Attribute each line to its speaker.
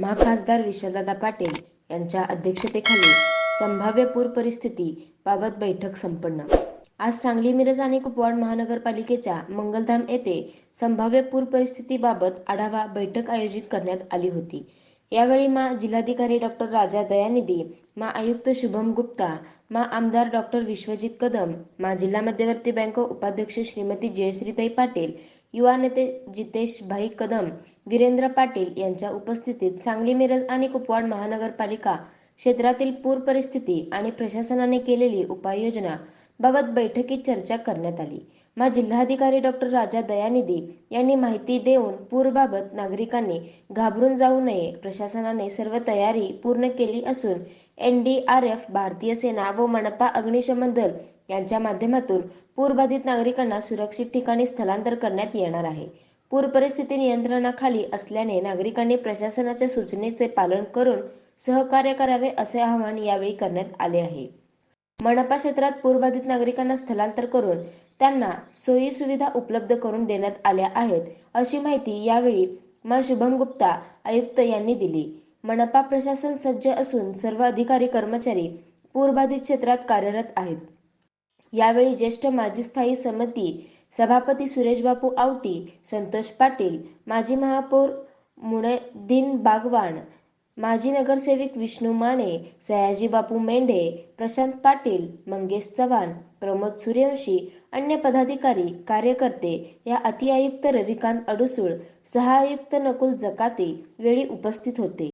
Speaker 1: महाखासदार विशालदादा पाटील यांच्या अध्यक्षतेखाली संभाव्य पूर परिस्थिती बाबत बैठक संपन्न. आज सांगली मिरज आणि कुपवाड महानगरपालिकेच्या मंगलधाम येथे संभाव्य पूर परिस्थितीबाबत आढावा बैठक आयोजित करण्यात आली होती. यावेळी मा जिल्हाधिकारी डॉक्टर राजा दयानिधी मा आयुक्त शुभम गुप्ता मा आमदार डॉक्टर विश्वजित कदम मा जिल्हा मध्यवर्ती बँक उपाध्यक्ष श्रीमती जयश्रीताई पाटील युवा नेते जितेश भाई कदम वीरेंद्र पाटील यांच्या उपस्थितीत सांगली मिरज आणि कुपवाड महानगरपालिका क्षेत्रातील पूर परिस्थिती आणि प्रशासनाने केलेली उपाययोजना बाबत बैठकीत चर्चा करण्यात आली. मा जिल्हाधिकारी डॉक्टर राजा दयानिधी यांनी माहिती देऊन पूरबाबत नागरिकांनी घाबरून जाऊ नये प्रशासनाने सर्व तयारी पूर्ण केली असून एन डी आर एफ भारतीय सेना व मनपा अग्निशमन दल यांच्या माध्यमातून पूरबाधित नागरिकांना सुरक्षित ठिकाणी स्थलांतर करण्यात येणार आहे. पूर परिस्थिती नियंत्रणाखाली असल्याने नागरिकांनी प्रशासनाच्या सूचनेचे पालन करून सहकार्य करावे असे आवाहन यावेळी करण्यात आले आहे. मनपा क्षेत्रात पूरबाधित नागरिकांना स्थलांतर करून त्यांना सोयी सुविधा उपलब्ध करून देण्यात आल्या आहेत अशी माहिती यावेळी मा. शुभम गुप्ता आयुक्त यांनी दिली. मनपा प्रशासन सज्ज असून सर्व अधिकारी कर्मचारी पूरबाधित क्षेत्रात कार्यरत आहेत. यावेळी ज्येष्ठ माजी स्थायी समिती सभापती सुरेशबापू आवटी संतोष पाटील माजी महापौर मुनेद्दीन बागवान माजी नगरसेवक विष्णू माने सयाजी बापू मेंढे प्रशांत पाटील मंगेश चव्हाण प्रमोद सूर्यवंशी अन्य पदाधिकारी कार्यकर्ते या अतिआयुक्त रविकांत अडुसूळ सहाआयुक्त नकुल जकाते वेळी उपस्थित होते.